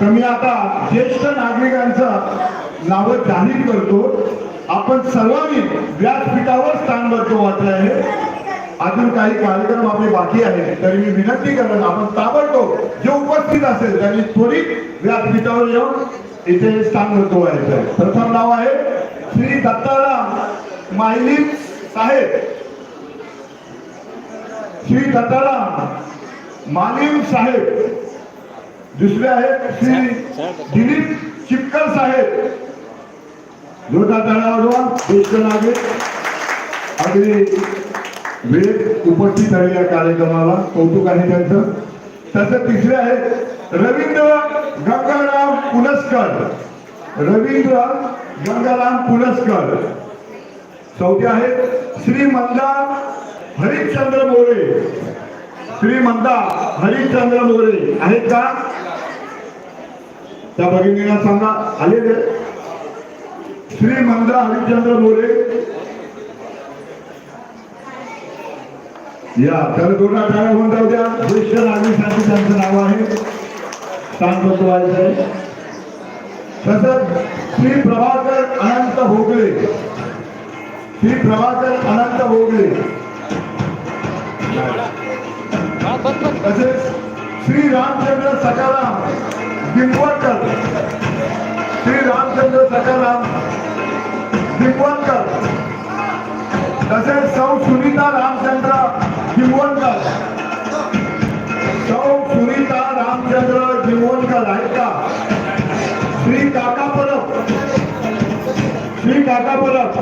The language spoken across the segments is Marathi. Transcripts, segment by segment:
तर मी आता ज्येष्ठ नागरिकांचं नावं जाहीर करतो. आपण सर्वांनी व्यासपीठावर स्थानबद्ध वाटलं आहे. अजून काही कार्यक्रम आपले बाकी आहे तरी मी विनंती करेन आपण ताबडतोब जे उपस्थित असेल त्यांनी त्वरित व्यासपीठावर येऊन इथे स्थान व्हायचं आहे. प्रथम नाव आहे श्री दत्ताराम मायली साहेब. श्री दत्ताराम मालिम साहेब. दुसरे आहेत श्री दिलीप चिपकर साहेब. वाजवा ज्येष्ठ नागरिक अगदी वेळ उपस्थित आहे या कार्यक्रमाला. कौतुक आहे त्यांचं. तसं तिसरे आहेत रवींद्र गंगाराम पुनस्कर रवींद्र गंगाराम पुनस्कर चौथे आहेत श्री मंदा हरिश्चंद्र मोरे. श्री मंदा हरिश्चंद्र मोरे आहेत का? त्या भगिनींना सांगा आले ते. श्री मंदा हरिश्चंद्र मोरे. या तर दोघा टाळ्या होऊन जाऊ ज्येष्ठ नागरिकांसाठी त्यांचं नाव आहे. स्थानबद्ध व्हायचं आहे तसंच श्री प्रभाकर अनंत भोगले. श्री प्रभाकर अनंत भोगले. तसेच श्री रामचंद्र सकाराम दिंगवणकर श्री रामचंद्र सकाराम दिंगवणकर तसेच सौ सुनीता रामचंद्र दिंगवणकर सौ सुनीता रामचंद्र दिंगवणकर आहेत का? श्री काका परब. श्री काका परब.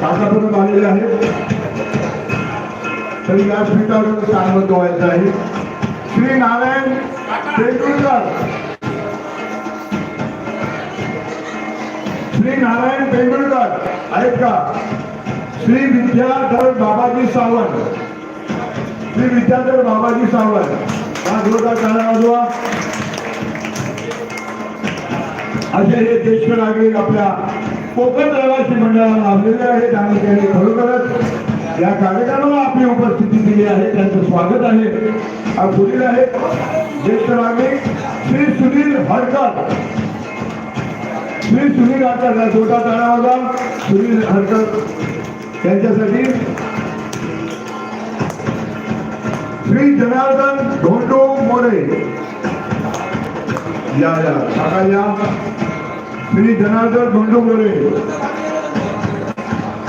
काका परब आलेले आहेत. तरी व्यासपीठावर सांगत व्हायचं आहे. श्री नारायण तेंडुलकर. श्री नारायण तेंडुलकर आहेत का श्री विद्याधर बाबाजी सावंत. श्री विद्याधर बाबाजी सावंत. हा जोरदार टाळ्या असे हे ज्येष्ठ नागरिक आपल्या कोकण रहिवासी मंडळाला लाभलेले आहेत आणि त्यांनी खरोखरच या कार्यक्रमाला आपली उपस्थिती दिली आहे त्यांचं स्वागत आहे. पुढील आहे ज्येष्ठ नागरिक श्री सुनील हरकर. श्री सुनील हरकर छोटा टाळा सुनील हरकर त्यांच्यासाठी श्री जनार्दन धोंडो मोरे. या या. काका या. श्री जनार्दन धोंडो मोरे.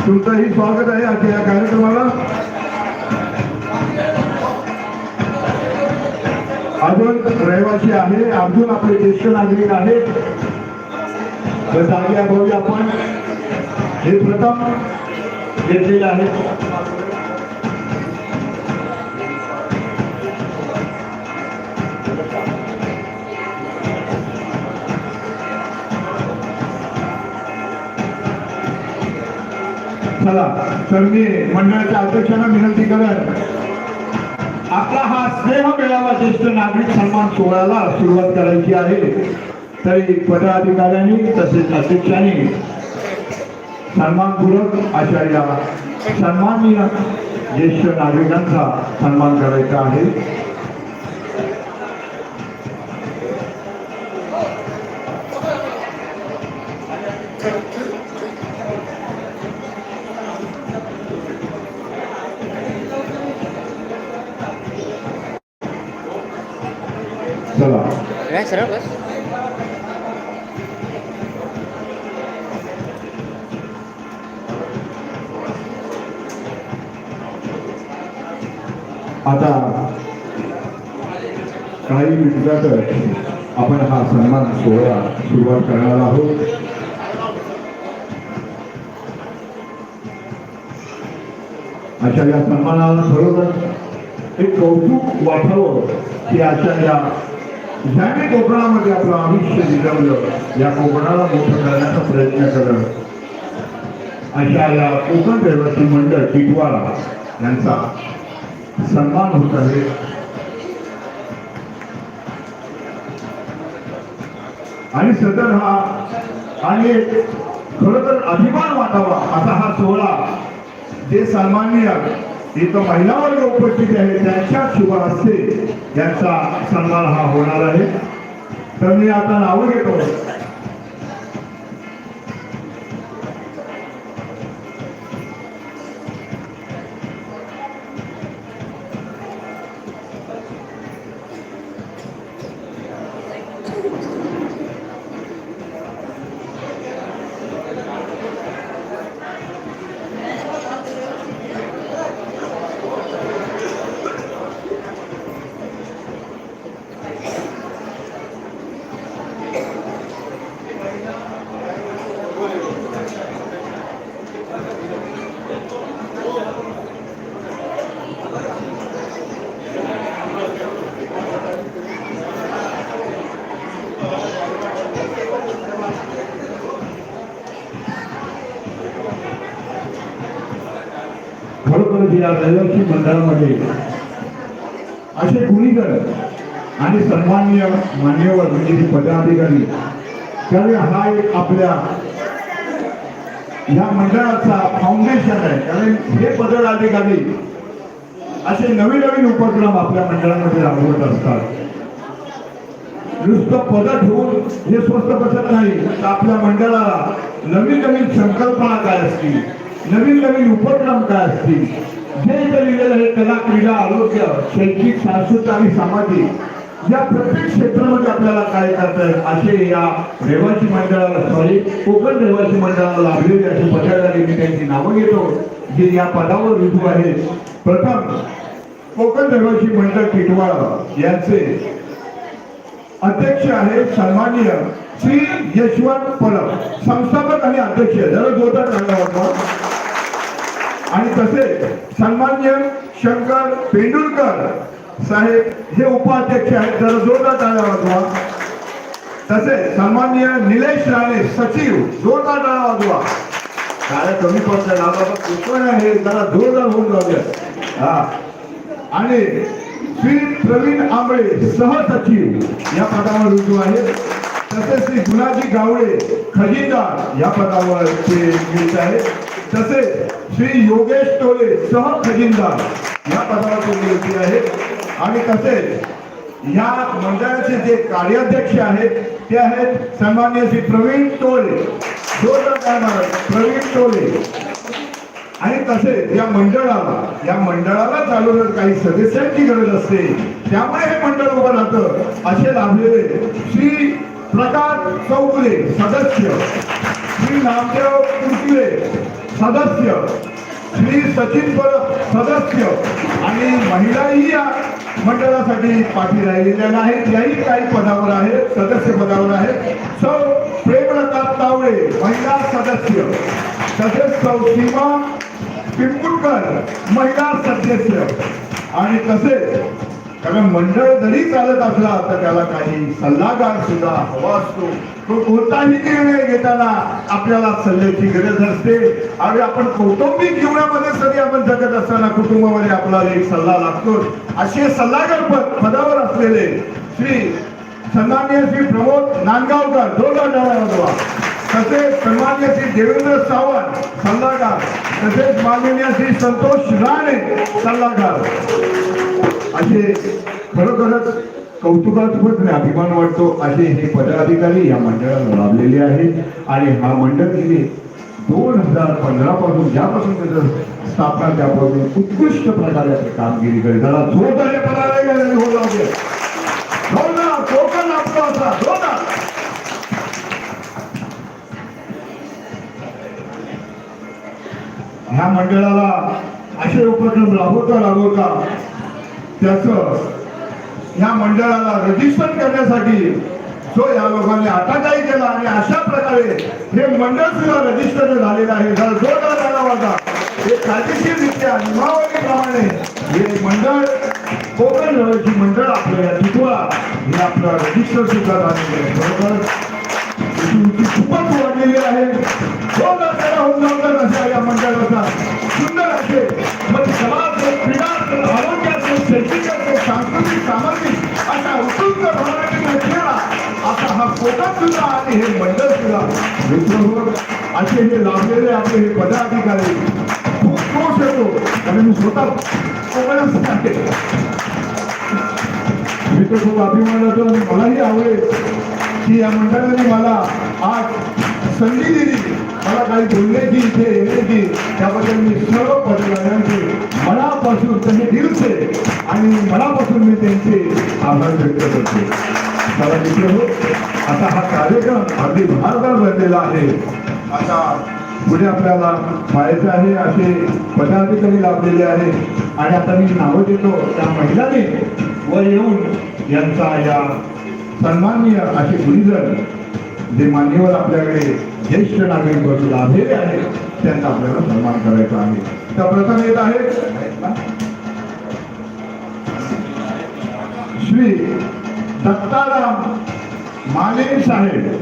तुमचंही स्वागत आहे आजच्या या कार्यक्रमाला. अजून रहिवासी आहे अजून आपले ज्येष्ठ नागरिक आहेत. तर जागे अभावी आपण. हे प्रथम घेतलेले आहेत. चला तर मी मंडळाच्या अध्यक्षांना विनंती करेन आपला हा स्नेह मेळावा ज्येष्ठ नागरिक सन्मान सोहळ्याला सुरुवात करायची आहे. तरी पदाधिकाऱ्यांनी तसेच अध्यक्षांनी सन्मानपूर्वक अशा या सन्माननीय ज्येष्ठ नागरिकांचा सन्मान करायचा आहे. काही आपण हा सन्मान सोहळा सुरुवात करणार आहोत. अशा या सन्मानाला खरोखर एक कौतुक वाटावं की अशा या ज्याने कोकणामध्ये आपलं आयुष्य दिलं या कोकणाला मोठं करण्याचा प्रयत्न करणं अशा या कोकण रहिवासी मंडळ टिटवाळा यांचा सन्मान होत आहे. आणि सदर हा आणि खर तर अभिमान वाटावा असा हा सोहळा जे सन्माननीय इथं महिला वर्ग उपस्थित आहे त्यांच्या शुभ हस्ते यांचा सन्मान हा होणार आहे. तर मी आता नावं घेतो. या रहिवासी मंडळामध्ये असे कुणीकर आणि सन्मान्य मान्यवर म्हणजे जे पदाधिकारी त्यावेळी हा एक आपल्या या मंडळाचा फाउंडेशन आहे. कारण हे पदाधिकारी असे नवीन नवीन उपक्रम आपल्या मंडळामध्ये राबवत असतात. नुसतं पद ठेवून हे स्वस्त बसत नाही तर आपल्या मंडळाला नवीन नवीन संकल्पना काय असतील? नवीन नवीन उपक्रम काय असतील? जे लिहिलेलं कला क्रीडा आरोग्य शैक्षिक सांस्कृतिक आणि सामाजिक या प्रत्येक क्षेत्रामध्ये आपल्याला काय करता येईल? असे या रहिवासी मंडळाला सॉरी कोकण रहिवासी मंडळाला लाभलेले असे पदाधिकारी मी त्यांची नावं घेतो. जे या पदावर रुजू आहेत. प्रथम कोकण रहिवासी मंडळ टिटवाळा यांचे अध्यक्ष आहे सन्माननीय श्री यशवंत परब संस्थापक आणि अध्यक्ष जरा जोरदार चांगला वाटवा आणि तसेच सन्मान्य शंकर पेंडुलकर साहेब हे उपाध्यक्ष आहेत जरा जोरदार टाळ्या वाजवा. तसेच सन्मान्य निलेश राणे सचिव जोरदार टाळ्या वाजवा. काय कमी पडतात ना बाबा कुठं आहे जरा जोरदार होऊन जाऊया हा. आणि श्री प्रवीण आंबळे सहसचिव या पदावर रुजू आहेत. तसेच श्री गुणाजी गावडे खजिनदार या पदावर ते आहेत. तसेच श्री योगेश टोले सह खजिनदार या पदावर ते नियुक्ती आणि तसेच या मंडळाचे जे कार्याध्यक्ष आहेत ते आहेत सन्मान्य श्री प्रवीण टोले. प्रवीण टोले. आणि तसेच या मंडळाला या मंडळाला चालवण्यात काही सदस्यांची गरज असते त्यामुळे हे मंडळ उभं राहतं असे लाभलेले श्री प्रकाश चौगुले सदस्य. श्री नामदेव कुर्तिले सदस्य श्री सचिन परब सदस्य आणि महिलाही या मंडळासाठी पाठी राहिलेल्या नाहीत. याही काही पदावर आहेत सदस्य पदावर आहेत. सौ प्रेमलता तावळे महिला सदस्य. तसेच सौ सीमा पिंपुटकर महिला सदस्य. आणि तसेच कारण मंडळ जरी चालत असला तर त्याला काही सल्लागार सुद्धा हवा असतो. तो कोणताही निर्णय घेताना आपल्याला सल्ल्याची गरज असते. आणि आपण कौटुंबिक जीवनामध्ये सगळी आपण जगत असताना कुटुंबामध्ये आपल्याला एक सल्ला लागतो असे सल्लागार पद पदावर असलेले श्री सन्मान्य श्री प्रमोद नांदगावकर दोन तसेच सन्मान्य श्री देवेंद्र सावंत सल्लागार. तसेच माननीय श्री संतोष राणे सल्लागार. असे खरोखरच कौतुकास्पद आणि अभिमान वाटतो असे हे पदाधिकारी या मंडळाला लाभलेले आहेत. आणि हा मंडळ गेले दोन हजार पंधरा पासून ज्यापासून त्याचं स्थापना त्यापासून उत्कृष्ट प्रकारे कामगिरी करीत त्याला जोरदार पदाधिकारी होऊ लागले. हो हो कोकण आपला असा? हो जोरदार ह्या मंडळाला असे उपक्रम राबवता राबवता त्याचं या मंडळाला रजिस्टर करण्यासाठी जो या लोकांनी आता काय केला आणि अशा प्रकारे हे मंडळ सुद्धा रजिस्टर झालेलं आहे. जो जोरदार झाला होता हे कायदेशीररित्या नियमावलीप्रमाणे हे मंडळ कोकण रहिवासी मंडळ आपलं या हे आपलं रजिस्टर सुद्धा झालेलं आहे. बरोबर? तुमची खूपच वाढलेली आहे. दोन रस्त्याला होऊन जाऊन अशा या मंडळाचा. सुंदर असे मग समाज क्रीडा आरोग्य असेल शैक्षणिक सांस्कृतिक सामाजिक अशा उत्तुंग भावनेने असा हा कोकण सुद्धा आणि हे मंडळ सुद्धा मित्रहो असे हे लाभलेले आपले हे पदाधिकारी खूप दोष येतो कारण मी स्वतः कोकणच आहे. मी तर खूप अभिमान होतो आणि मलाही आवडेल की या मंडळाने मला आज संधी दिली. मला काही बोलण्याची इथे येण्याची त्याबद्दल मी सर्व पत्रकारांचे मनापासून त्यांनी दिलचे आणि मनापासून मी त्यांचे आभार व्यक्त करते. मला मित्र हो आता हा कार्यक्रम अगदी भारतात भरलेला आहे. आता पुढे आपल्याला पाहायचं आहे असे पदाधिकारी लाभलेले आहे. आणि आता मी नावं देतो त्या महिलांनी वर येऊन यांचा या सन्माननीय असे गुरुजन जे मान्यवर आपल्याकडे ज्येष्ठ नागरिक बसू लाभलेले आहेत त्यांचा आपल्याला सन्मान करायचा आहे. तर प्रथम येत आहे श्री दत्ताराम माने साहेब.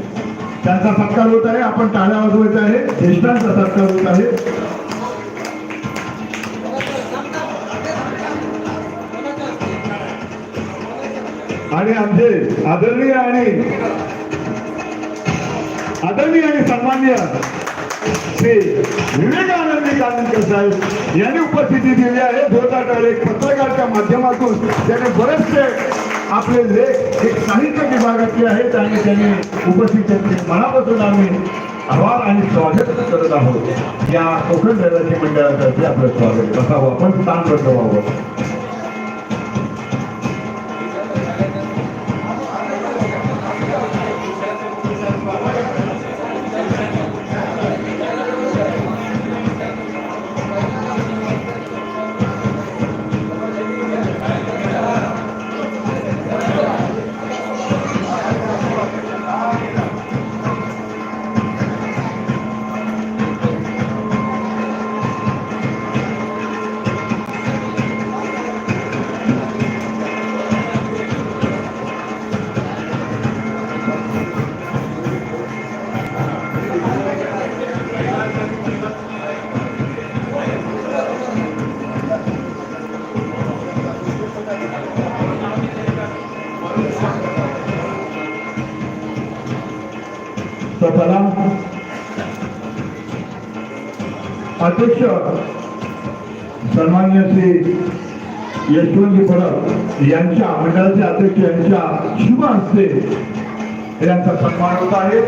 त्यांचा सत्कार होत आहे. आपण टाळ्या वाजवायचा आहे. ज्येष्ठांचा सत्कार होत आहे. आणि आमचे आदरणीय आणि आदरणीय आणि सन्मान्य श्री विवेकानंद कानंदकर साहेब यांनी उपस्थिती दिली आहे. बोधाटावर एक पत्रकारच्या माध्यमातून त्याने बरेचसे आपले लेख एक साहित्य विभागातले आहेत आणि त्यांनी उपस्थित त्यांचे मनापासून आम्ही आभार आणि स्वागत करत आहोत. या कोकण दैवाची मंडळातर्फे आपलं स्वागत. आहे. बसावं आपण स्थानबद्ध व्हावं स्वतःला अध्यक्ष सन्मान्य श्री यशवंतजी परब यांच्या मंडळाचे अध्यक्ष यांच्या शुभ हस्ते यांचा सन्मान होत आहे.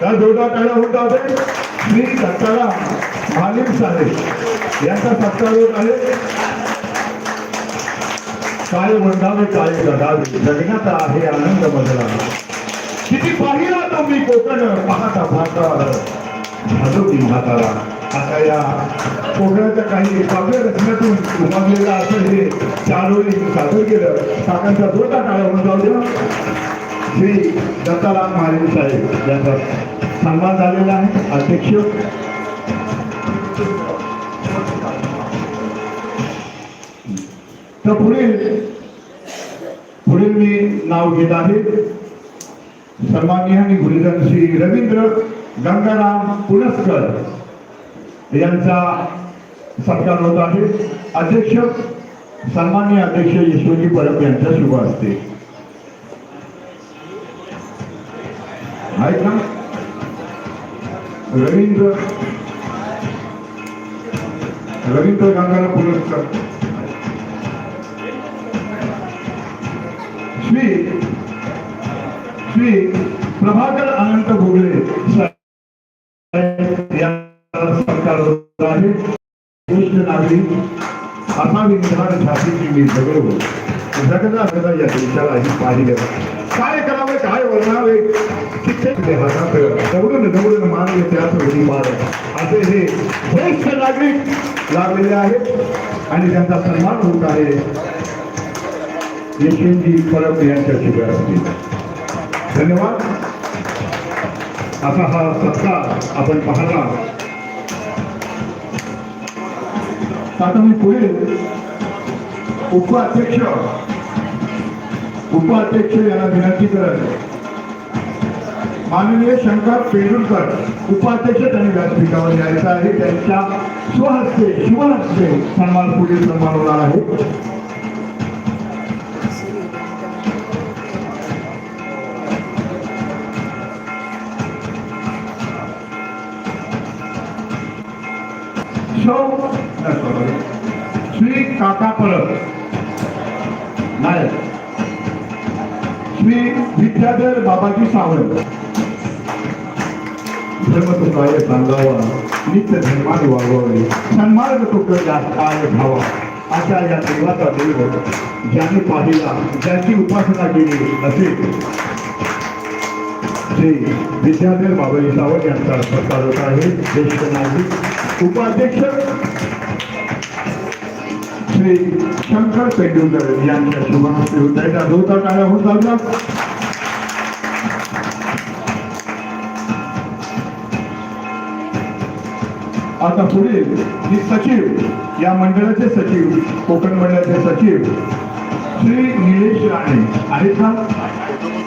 त्या जोडा टाळ्या होत आहे. श्री दत्ताराम मालिक साहेब यांचा सत्कार होत आहे. काय वंदावे काय जगावे जगण्यात आहे आनंद मजला किती पाहिला तो मी कोकण पाहता पाहता भाजवली म्हातारा आता या कोकणाच्या काही काव्य रचनेतून उमगलेलं असं हे चारोळी सादर केलं काकांचा जोरदार टाळा म्हणून जाऊ द्या. श्री दत्ताराम महाराज साहेब यांचा सन्मान झालेला आहे. अध्यक्ष. तर पुढील पुढील मी नाव घेत आहे. सन्माननीय आणि गुरुजन श्री रवींद्र गंगाराम पुणस्कर यांचा सत्कार होत आहे. अध्यक्ष सन्मान्य अध्यक्ष यशवंती परब यांच्या शुभ असते आहेत ना? रवींद्र रवींद्र गंगाराम पुणस्कर श्री श्री प्रभाकर अनंत भोगले. आहे. ज्येष्ठ नागरिक मी या देशाला ही पाहिलं काय करावे काय वर्णावे कित्येक देहात दगडून दगडून मानले होती असे हे ज्येष्ठ नागरिक लागलेले आहेत आणि त्यांचा सन्मान होत आहे. यशवंतजी परब यांच्या शिबिर असतील धन्यवाद. असा हा सत्कार आपण पाहला आता मी पुढे उपाध्यक्ष उपाध्यक्ष यांना विनंती करत माननीय शंकर पेंडुलकर उपाध्यक्ष त्यांनी व्यासपीठावर यायचं आहे. त्यांच्या स्वहस्ते शिवहस्ते सन्मान पुढील सन्मान होणार आहे. श्री काका परब नायक श्री विद्याधर बाबाजी सावंत. धर्मतुकाय सांगावा नित्य धर्माने वागवावे सन्मार्ग तो काय भावा. अशा या देवाचा देव ज्यांनी पाहिला ज्यांची उपासना केली असे. श्री विद्याधर बाबाजी सावंत यांचा सत्कार होत आहे. ज्येष्ठ नागरिक उपाध्यक्ष श्री शंकर पेंडुलकर यांच्या शुभहस्ते होत आहे त्या दोता टाळ्या होत लागल्या आता पुढे जी सचिव, या मंडळाचे सचिव, कोकण मंडळाचे सचिव, श्री निलेश राणे आहेत का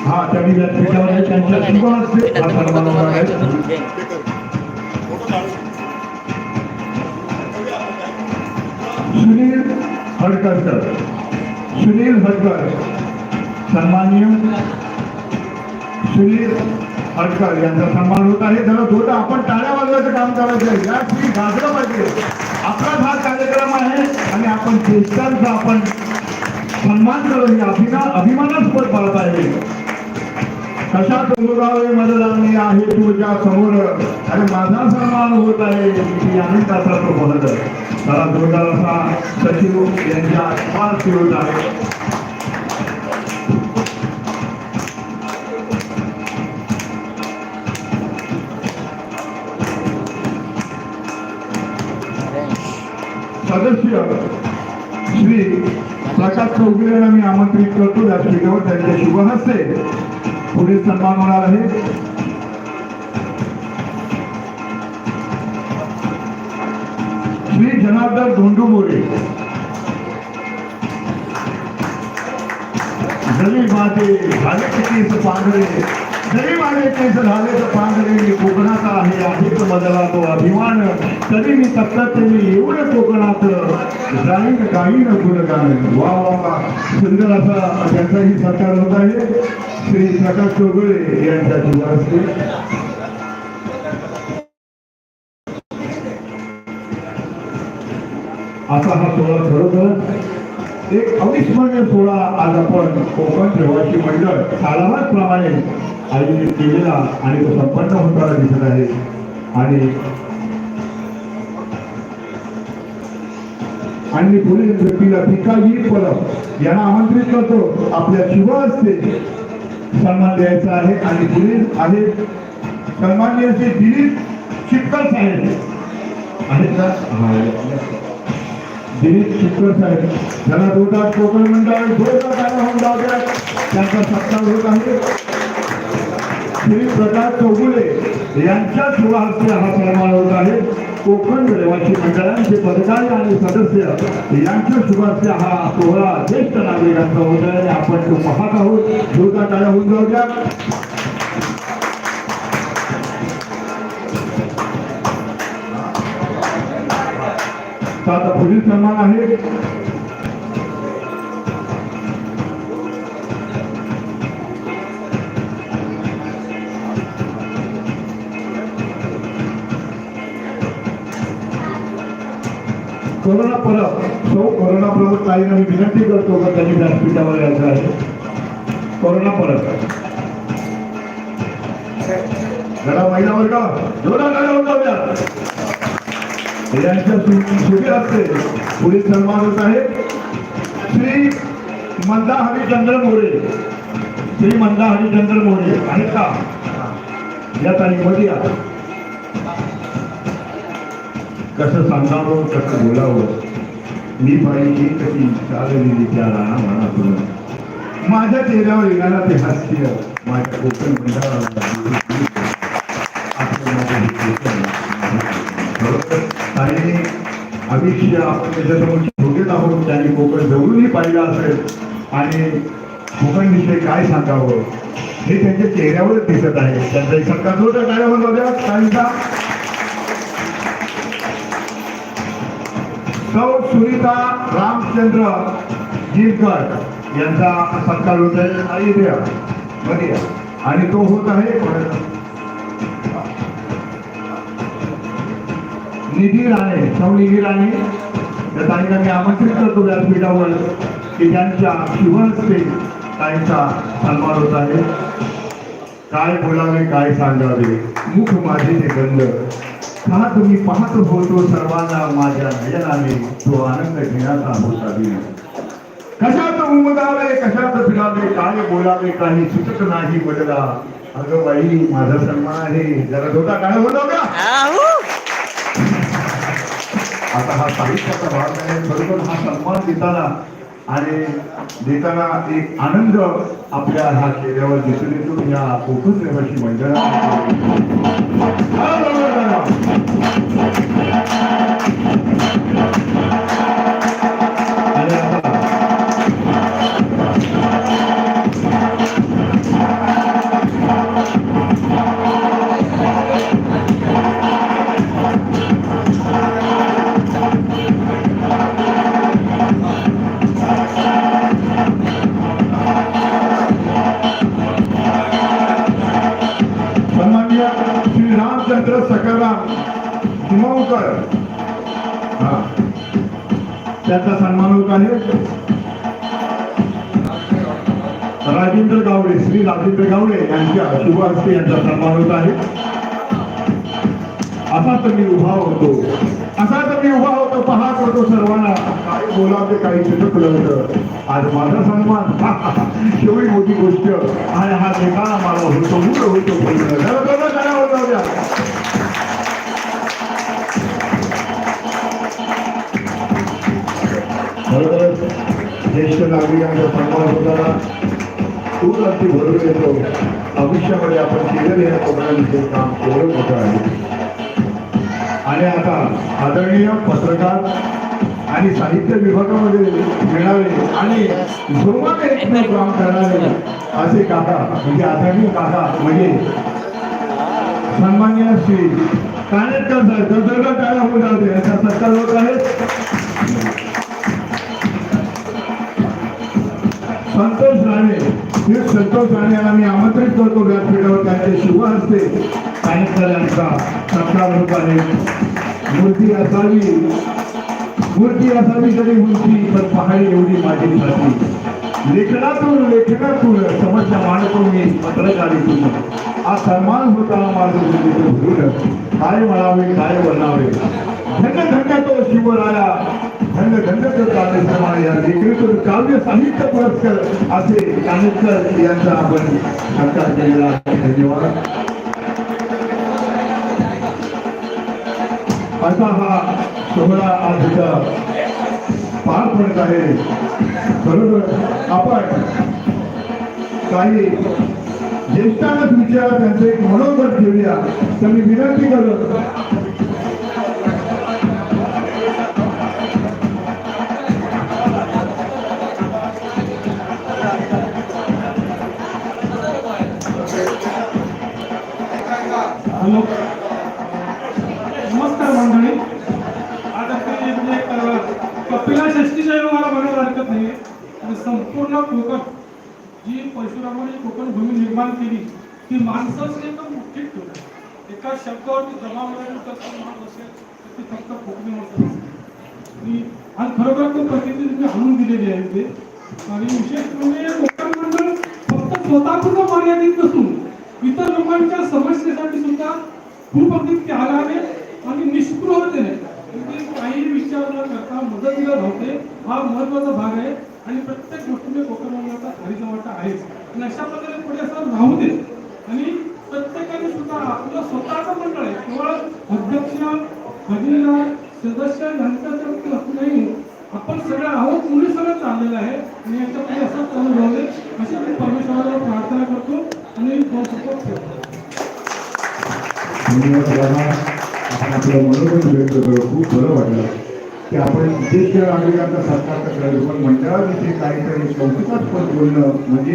हा त्यांनी व्यासपीठावर. त्यांच्या शुभहस्ते हा सन्मान हडकर आहे सुनील हडकर. सन्माननीय सुनील हडकर यांचा सन्मान होत आहे. जरा थोडं आपण टाळ्या वाजवायचं काम करायचं आहे. या तुम्ही गाजलं पाहिजे. आपलाच हा कार्यक्रम आहे आणि आपण ज्येष्ठांचा आपण सन्मान करून अभिना अभिमानास्पद पाळत आहे. कशा चंद्रगावे मतदानी आहे तुझ्या समोर? अरे माझा सन्मान होत आहे. की अनेक तासात तो बोलत आहे त्याला जोरदार असा सचिव यांच्या फार होत आहे सदस्य श्री प्रकाश चौगुले यांना मी आमंत्रित करतो. व्यासपीठावर त्यांच्या शुभ हस्ते पुढे सन्मान होणार आहे. जनार्दन धोंडू मोरे. जरी माझे झाले केस पांढरे जरी माझे केस झाले तर पांढरे मी कोकणाचा आहे अधिक मजला तो अभिमान. तरी मी तत्त मी एवढं कोकणात जाईन काही न गुणगान वा वा वा. सुंदर असा त्यांचाही सत्कार होत आहे श्री प्रकाश चौगुळे यांच्या शुभारस्ते असा हा सोहळा खरोखर एक अविस्मरणीय सोहळा आज आपण कोकण रहिवासी मंडळ कालावाजप्रमाणे आयोजित केलेला आणि तो संपन्न होताना दिसत आहे. आणि आणि मी पुढील व्यक्तीला भिकाजी परब यांना आमंत्रित करतो. आपल्या शुभ हस्ते सन्मान द्यायचा आहे आणि पुढील आहे सन्मान्य दिलीप शिपकर साहेब. आहेत का दिलीप चिक्कर साहेब. त्यांना जोरदार कोकण मंडळ जोरदार गाणं होऊन जाऊ द्या त्यांचा सत्कार होत आहे. श्री प्रकाश चौगुले यांच्या शुभहस्ते हा प्रमाण होत आहे. कोकण रहिवासी मंडळांचे पदकारी आणि सदस्य यांच्या शुभहस्ते हा सोहळा ज्येष्ठ नागरिकांचा होत आहे. आपण तो पाहत आहोत. जोरदार टाळ्या होऊन जाऊ द्या. तर आता पुढील सन्मान आहे. कोरोना परब. सो कोरोना परब काही मी विनंती करतो का त्यांनी व्यासपीठावर यायचं आहे. कोरोना परब. घरा महिला वर्ग गाड्या होऊन जाऊया यांच्या सुखी असते. पुढील सन्मान होत आहे श्री मंदा हरिचंद्र मोरे. श्री मंदा हरिचंद्र मोरे. आहेत का? या तारीखमध्ये या. कसं सांगावं कसं बोलावं? मी पाहिजे कशी चाललेली त्या राणा मनातून. माझ्या चेहऱ्यावर येणारा ते हास्य माझ्या कोकण मंडळाला आणि ताईने आयुष्य आपण त्याच्यासमोर झोकेत आहोत. त्यांनी कोकण जवळूनही पाहिलं असेल. आणि कोकणविषयी काय सांगावं हे त्यांच्या चेहऱ्यावरच दिसत आहे. त्यांचा एक सत्कार होता. काय म्हणून त्यांचा सौ सुनीता रामचंद्र गिरकर यांचा सत्कार होत आहे आणि तो होत आहे निधी राणे सौ निधी राणे या ताईंना मी आमंत्रित करतो व्यासपीठावर की त्यांच्या शिवहस्ते ताईंचा सन्मान होत आहे. काय बोलावे काय सांगावे? मुख माझे ते गंध. का तुम्ही पाहत होतो सर्वांना माझ्या नयनाने? तो आनंद घेण्याचा होता दिन कशात उमगावे कशात फिरावे काय बोलावे काही सुचत नाही बदला अगं बाई माझा सन्मान आहे. जरा होता काय होता का? आता हा साहित्याचा भाग आहे. बरोबर हा सन्मान देताना आणि देताना एक आनंद आपल्या ह्या चेहऱ्यावर दिसून येतो. या कोकण रहिवासी मंडळाने श्री राजेंद्र गावडे यांच्या शुभ हस्ते यांचा सन्मान होत आहे. असा तर मी उभा होतो. असा तर मी उभा होतो पाहत होतो सर्वांना. काय बोलावते काही सुचकलं होतं आज माझा सन्मान. शेवटी मोठी गोष्ट. आणि हा देखाना मला होतो मूळ होतो. होता खरोखरच ज्येष्ठ नागरिकांचा सन्मान होताना खूप आमची बरोबर येतो. भविष्यामध्ये आपण केलेले या प्रोग्रामचे काम केवढं मोठं आहे. आणि आता आदरणीय पत्रकार आणि साहित्य विभागामध्ये मिळाले आणि जोमाने काम करणारे असे काका म्हणजे आदरणीय काका म्हणजे सन्मान्य श्री कानेटकर साहेब तर सगळं काय होऊन जाते याचा सत्कार होत आहे. संतोष राणे हे संतोष राणे यांना मी आमंत्रित करतो व्यासपीठावर. त्यांचे शुभ असते. कानेटकर सत्कार रूपाने मूर्ती असावी. मूर्ती असावी तरी उंची पण पहाडी एवढी माझी साथी लेखनातून लेखनातून समस्या मांडतो मी पत्रकारितून हा सन्मान होता माझं काय म्हणावे काय बनावे धन्य धन्य तो शिवराया. धन्य धन्य तो काव्य या लेखनातून काव्य साहित्य पुरस्कार असे कानेटकर यांचा आपण सत्कार केलेला धन्यवाद. असा हा सोहळा आजचा पार पडत आहे. बरोबर आपण काही ज्येष्ठांनाच विचारा त्यांचं एक मनोगत घेऊया तर मी विनंती करत हॅलो नमस्कार मंडळी. आज आपली एक, कपिला षष्टीच्या मला म्हणायला हरकत नाही आणि संपूर्ण कोकण जी परशुरामाने कोकण भूमी निर्माण केली ती माणसाच एकदम मुठीत ठेवली एका शब्दावरती जमा मिळाली असेल तर ती फक्त कोकणी माणसं आणि खरोखर तो प्रतिनिधी तुम्ही आणून दिलेली आहे. ते आणि विशेष म्हणजे कोकण मंडळ फक्त स्वतःपुरतं मर्यादित नसून इतर लोकांच्या समस्येसाठी सुद्धा खूप अगदी त्यागाने आणि निष्पृहतेने काही विचार न करता मदतीला धावते. हा महत्त्वाचा भाग आहे. आणि प्रत्येक गोष्टीने कोकण खारीचा वाटा आहेच. आणि अशा प्रकारे पुढे असं राहू दे. आणि प्रत्येकाने सुद्धा आपलं स्वतःचं मंडळ आहे. केवळ अध्यक्ष खजिनदार सदस्य यांच्यासारखं असं नाही आपण सगळे आहोत मुली सगळं चाललेलं आहे. आणि याच्यामध्ये पुढे असं चालू राहू दे अशी मी परमेश्वराला प्रार्थना करतो. आणि आपण आपलं मनोगत व्यक्त करू खूप बरं वाटलं. की आपण ज्येष्ठ नागरिकांचा सत्कार पण मंडळाविषयी काहीतरी कौतुकास्पद बोलणं म्हणजे